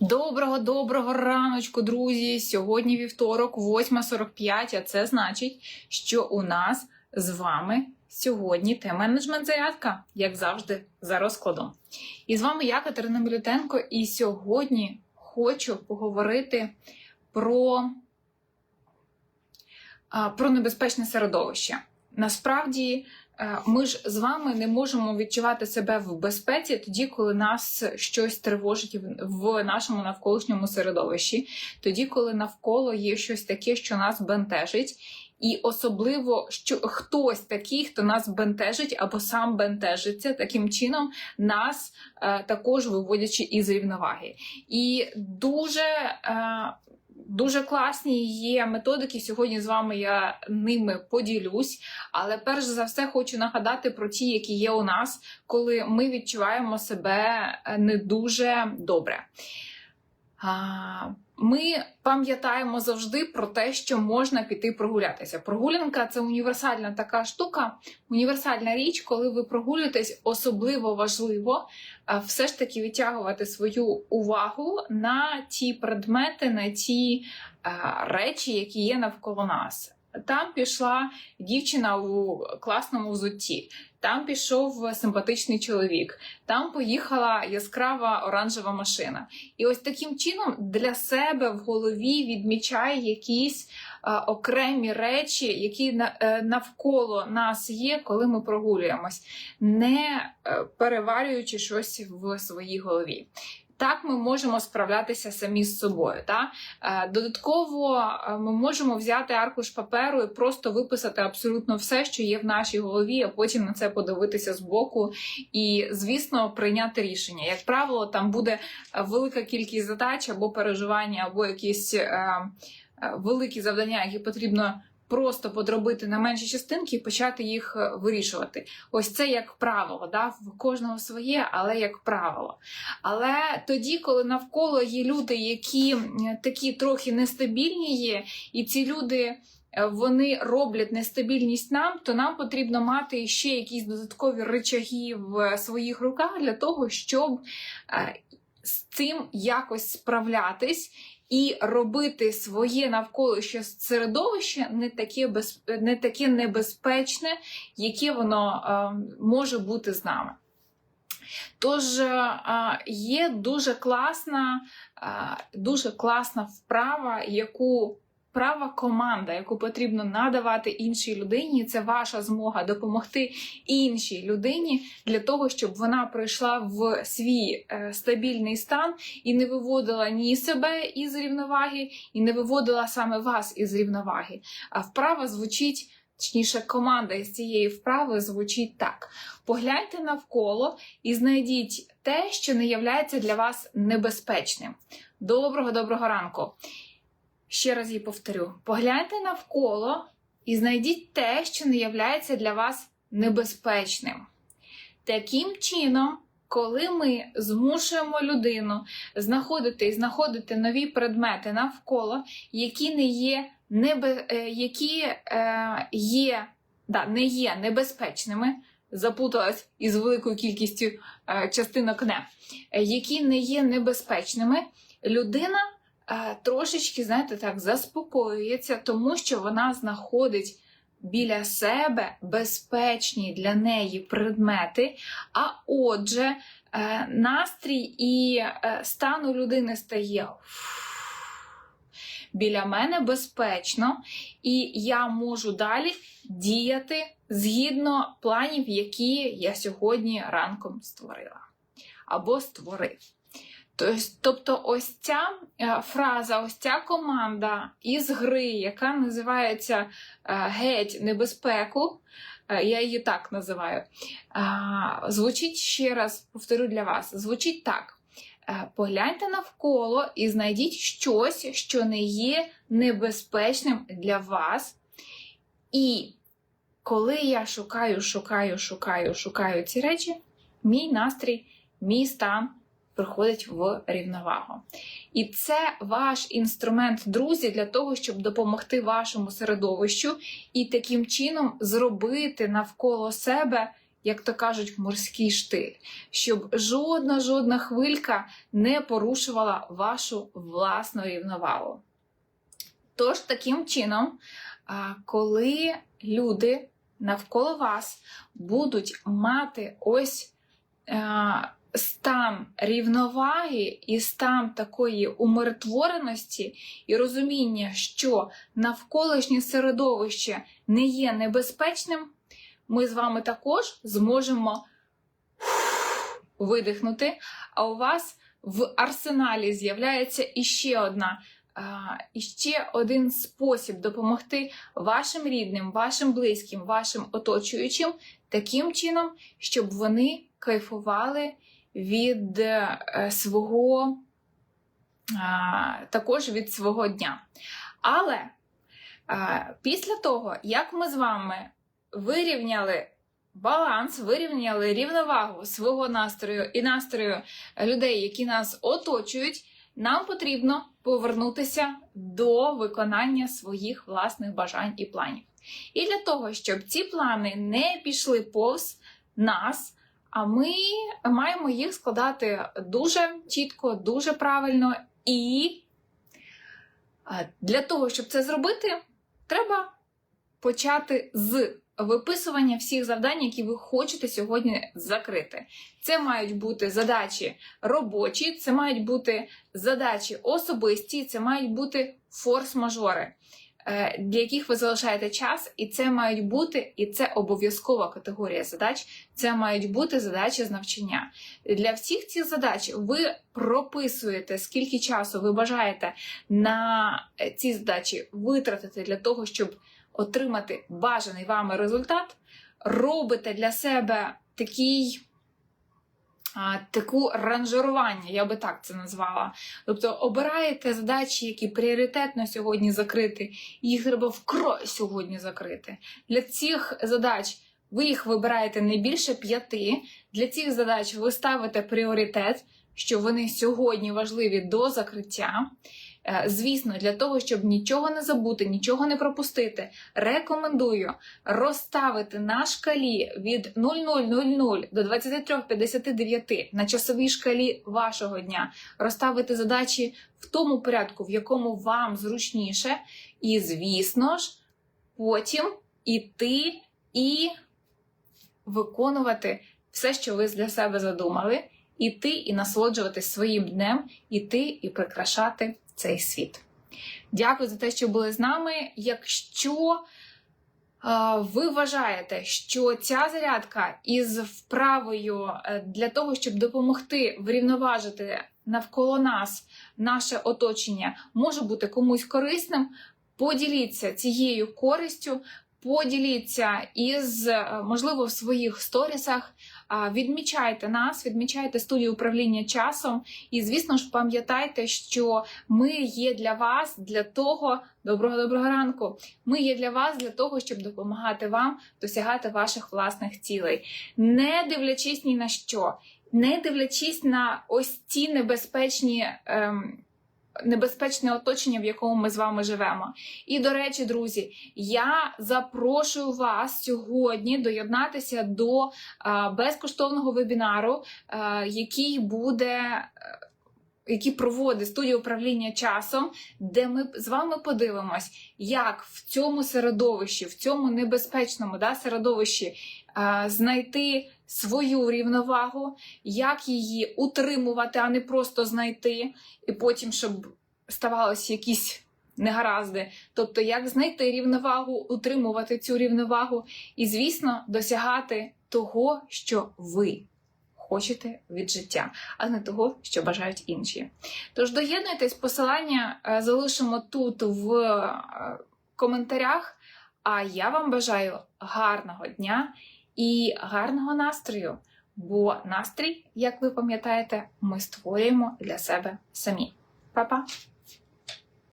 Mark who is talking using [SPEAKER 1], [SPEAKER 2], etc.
[SPEAKER 1] Доброго доброго раночку, друзі! Сьогодні вівторок, 8.45, а це значить, що у нас з вами сьогодні тем-менеджмент зарядка, як завжди, за розкладом. І з вами я, Катерина Мілютенко, і сьогодні хочу поговорити про, про небезпечне середовище. Насправді, ми ж з вами не можемо відчувати себе в безпеці тоді, коли нас щось тривожить в- в нашому навколишньому середовищі, тоді, коли навколо є щось таке, що нас бентежить. І особливо, що хтось такий, хто нас бентежить або сам бентежиться, таким чином нас е, також виводячи із рівноваги. І дуже, е, дуже класні є методики. Сьогодні з вами я ними поділюсь. Але перш за все хочу нагадати про ті, які є у нас, коли ми відчуваємо себе е, не дуже добре. Ми пам'ятаємо завжди про те, що можна піти прогулятися. Прогулянка це універсальна така штука, універсальна річ, коли ви прогулюєтесь, особливо важливо все ж таки відтягувати свою увагу на ті предмети, на ті речі, які є навколо нас. Там пішла дівчина у класному взутті, там пішов симпатичний чоловік, там поїхала яскрава оранжева машина. І ось таким чином для себе в голові відмічає якісь е, окремі речі, які на, е, навколо нас є, коли ми прогулюємось, не е, переварюючи щось в своїй голові. Так ми можемо справлятися самі з собою. Та? Е, Додатково е, ми можемо взяти аркуш паперу і просто виписати абсолютно все, що є в нашій голові, а потім на це подивитися збоку і, звісно, прийняти рішення. Як правило, там буде е, велика кількість задач або переживання, або якісь великі завдання, які потрібно. Просто подробити на менші частинки і почати їх е, вирішувати. Ось це як правило, да? в кожного своє, але як правило. Але тоді, коли навколо є люди, які такі трохи нестабільні є, і ці люди е, вони роблять нестабільність нам, то нам потрібно мати ще якісь додаткові речаги в своїх руках для того, щоб е, з цим якось справлятись. І робити своє навколишнє середовище не таке без не таке небезпечне, яке воно е, може бути з нами. Тож е, є дуже класна, е, дуже класна вправа, яку права команда, яку потрібно надавати іншій людині, це ваша змога допомогти іншій людині для того, щоб вона прийшла в свій е, стабільний стан і не виводила ні себе із рівноваги, і не виводила саме вас із рівноваги. А вправа звучить. Точніше, команда із цієї вправи звучить так: погляньте навколо і знайдіть те, що не являється для вас небезпечним. Доброго доброго ранку. Ще раз її повторю: погляньте навколо і знайдіть те, що не являється для вас небезпечним. Таким чином, коли ми змушуємо людину знаходити і знаходити нові предмети навколо, які не є небе, е, які е, є, да, не є небезпечними, запуталась із великою кількістю е, частинок не, е, які не є небезпечними, людина трошечки, знаєте, так, заспокоюється, тому що вона знаходить біля себе безпечні для неї предмети, а отже, е, настрій і е, стан у людини стає. Біля мене безпечно, і я можу далі діяти згідно планів, які я сьогодні ранком створила або створив. Тось- Тобто, ось ця е, фраза, ось ця команда із гри, яка називається е, Геть небезпеку, е, я її так називаю. Звучить ще раз, повторю для вас: звучить так. Погляньте навколо і знайдіть щось, що не є небезпечним для вас. І коли я шукаю, шукаю, шукаю, шукаю ці речі, мій настрій, мій стан приходить в рівновагу. І це ваш інструмент, друзі, для того, щоб допомогти вашому середовищу і таким чином зробити навколо себе як то кажуть, морський штиль, щоб жодна жодна хвилька не порушувала вашу власну рівновагу. Тож, таким чином, коли люди навколо вас будуть мати ось е, стан рівноваги і стан такої умиротвореності і розуміння, що навколишнє середовище не є небезпечним, ми з вами також зможемо видихнути. А у вас в арсеналі з'являється іще одна. а, Іще один спосіб допомогти вашим рідним, вашим близьким, вашим оточуючим таким чином, щоб вони кайфували від е, свого також від свого дня. Але після того, як ми з вами вирівняли баланс, вирівняли рівновагу свого настрою і настрою людей, які нас оточують, нам потрібно повернутися до виконання своїх власних бажань і планів. І для того, щоб ці плани не пішли повз нас, а ми маємо їх складати дуже чітко, дуже правильно. І е, для того, щоб це зробити, треба почати з виписування всіх завдань, які ви хочете сьогодні закрити. Це мають бути задачі робочі, це мають бути задачі особисті, це мають бути форс-мажори. Е, Для яких ви залишаєте час, і це мають бути, і це обов'язкова категорія задач. Це мають бути задачі з навчання. Для всіх цих задач ви прописуєте, скільки часу ви бажаєте на е, ці задачі витратити для того, щоб отримати бажаний вами результат. Робите для себе такий. Таку ранжирування, я би так це назвала. Тобто обираєте задачі, які пріоритетно сьогодні закрити, їх треба вкрой сьогодні закрити. Для цих задач ви їх вибираєте не більше п'яти. Для цих задач ви ставите пріоритет, що вони сьогодні важливі до закриття. Е, Звісно, для того, щоб нічого не забути, нічого не пропустити, рекомендую розставити на шкалі від 00.00 до 23.59 на часовій шкалі вашого дня, розставити задачі в тому порядку, в якому вам зручніше, і, звісно ж, потім іти і виконувати все, що ви для себе задумали, іти і насолоджуватись своїм днем, іти і прикрашати цей світ. Дякую за те, що були з нами. Якщо е, ви вважаєте, що ця зарядка із вправою е, для того, щоб допомогти врівноважити навколо нас наше оточення, може бути комусь корисним, поділіться цією користю. Поділіться із, е, можливо, в своїх сторісах, відмічайте нас, відмічайте студію управління часом. І, звісно ж, пам'ятайте, що ми є для вас для того, доброго доброго ранку. Ми є для вас для того, щоб допомагати вам досягати ваших власних цілей, не дивлячись ні на що, не дивлячись на ось ці небезпечні. Ем, Небезпечне оточення, в якому ми з вами живемо. І до речі, друзі, я запрошую вас сьогодні доєднатися до а, безкоштовного вебінару, а, який буде. е, Який проводить студія управління часом, де ми з вами подивимось, як в цьому середовищі, в цьому небезпечному да, середовищі знайти свою рівновагу, як її утримувати, а не просто знайти, і потім, щоб ставалися якісь негаразди. Тобто, як знайти рівновагу, утримувати цю рівновагу і, звісно, досягати того, що ви хочете від життя, а не того, що бажають інші. Тож доєднуйтесь, посилання е, залишимо тут в е, коментарях. А я вам бажаю гарного дня і гарного настрою. Бо настрій, як ви пам'ятаєте, ми створюємо для себе самі. Па-па!